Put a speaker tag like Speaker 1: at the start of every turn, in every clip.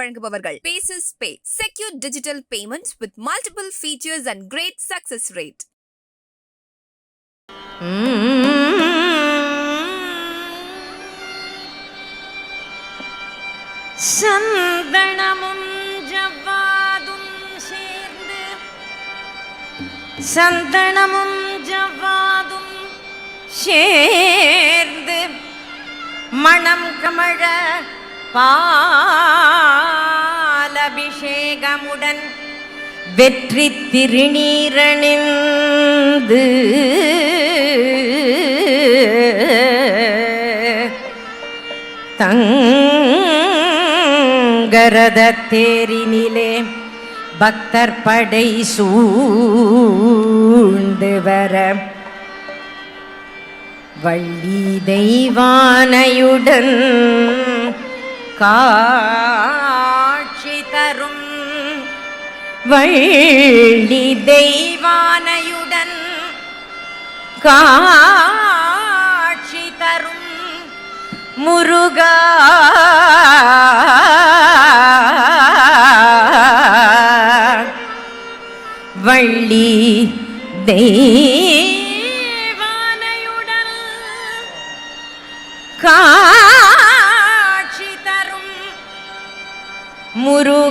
Speaker 1: வழங்குபவர்கள். Pays pay secure digital payments with multiple features and great success rate
Speaker 2: சந்தனமும் ஜவ்வாதும் சேர்ந்து சந்தனமும் ஜவ்வாதும் சேர்ந்து மணம் கமழ பாலபிஷேகமுடன் வெற்றி திருநீரணிந்து தங்கரத தேரினிலே பக்தர் படை சூண்டு வர வள்ளி தெய்வானையுடன் காட்சி தரும் வள்ளி தெய்வானையுடன் காட்சி தரும் முருகா. வள்ளி தெய்வ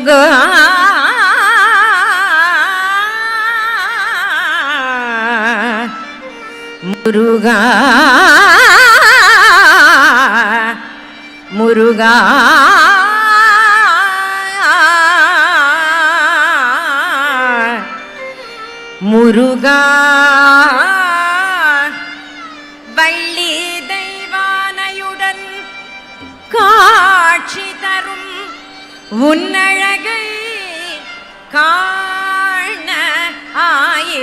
Speaker 2: முருகா முருகா முருகா முருகா வள்ளி தெய்வானையுடன் காட்சி தரும் உன்னழ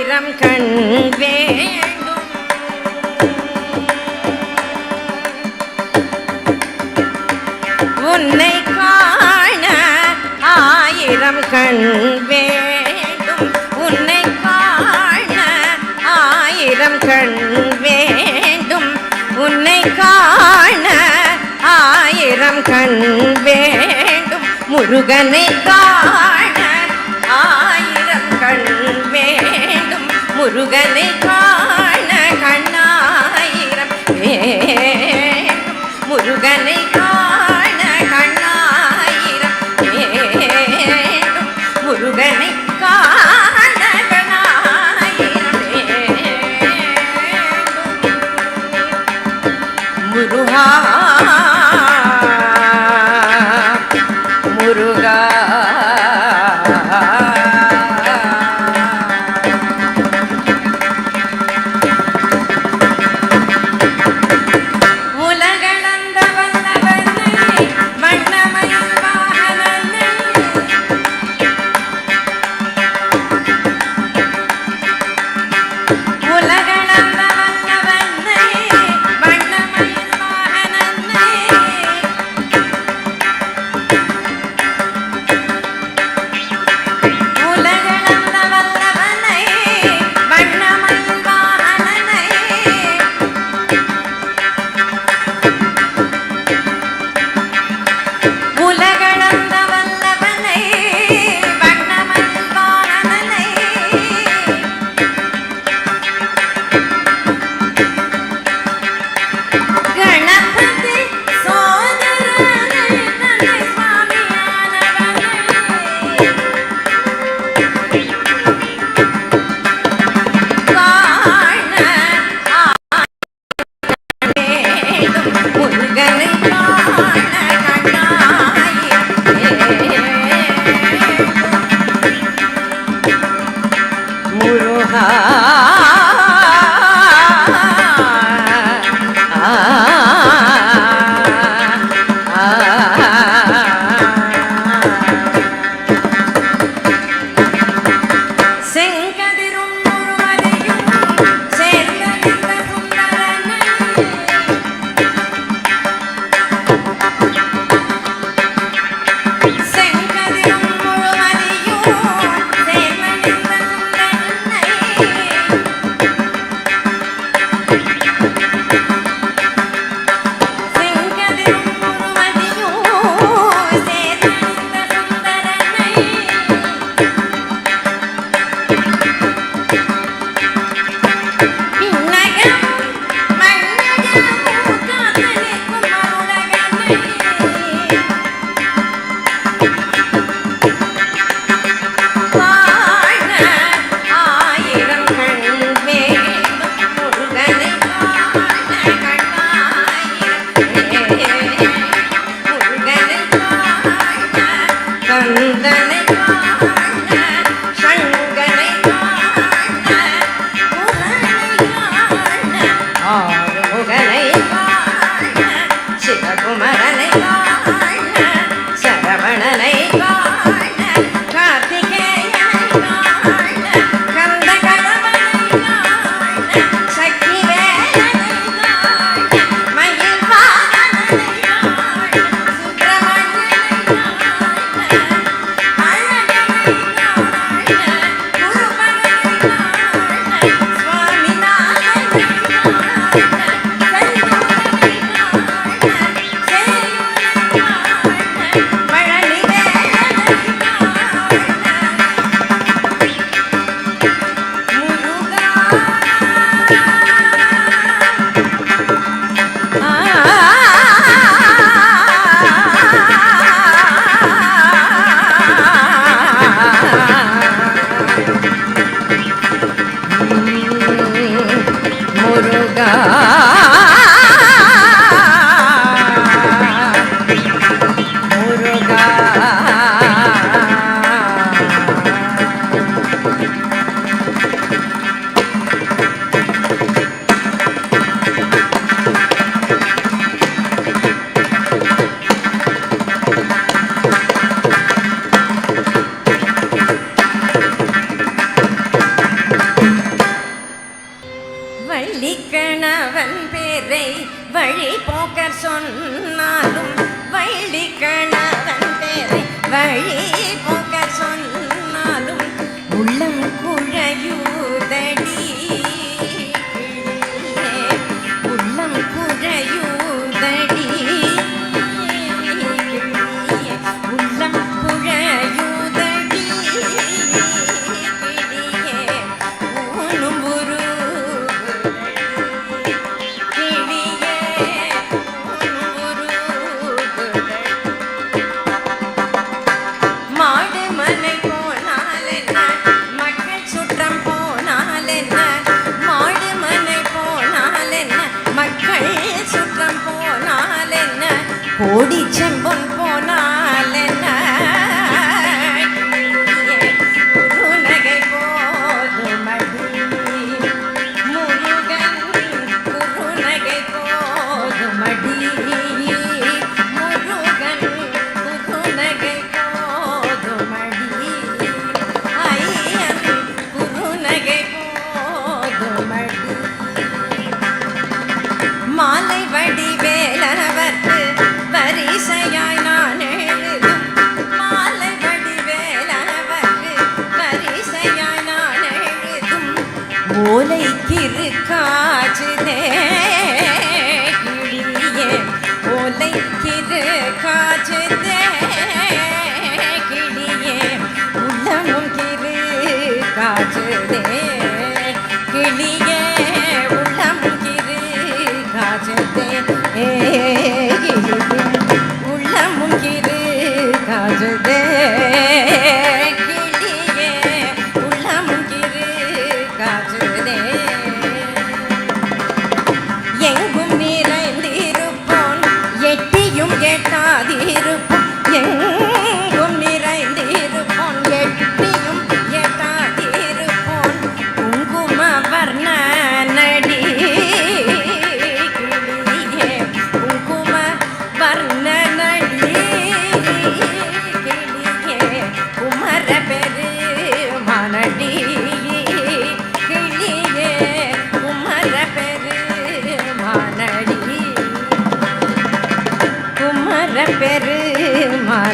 Speaker 2: ஆயிரம் கண் வேண்டும் உன்னை காண ஆயிரம் கண் வேண்டும் உன்னை காண ஆயிரம் கண் வேண்டும் உன்னை காண ஆயிரம் கண் வேண்டும் முருகனை காண முருகனை காண
Speaker 3: வள்ளி கணவன் பேரை வழி போக்கர் சொன்னாலும் வள்ளி கணவன் பேரை வழி போக்கர் சொன்னாலும் உள்ளம் குழையும் ஓடி செம்பம் போனால் என்ன நகை போது மடி முருகன் குறுநகை போது மடி. முருகன் குறுநகை போது மடி. ஐயன் குறுநகை போது மாலை
Speaker 2: வடிவ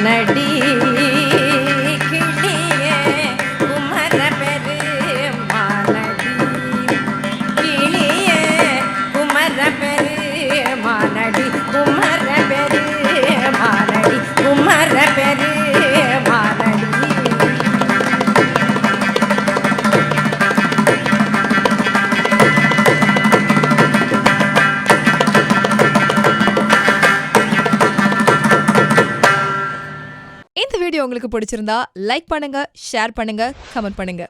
Speaker 2: ನಡಿ பிடிச்சிருந்தா லைக் பண்ணுங்க ஷேர் பண்ணுங்க கமெண்ட் பண்ணுங்க.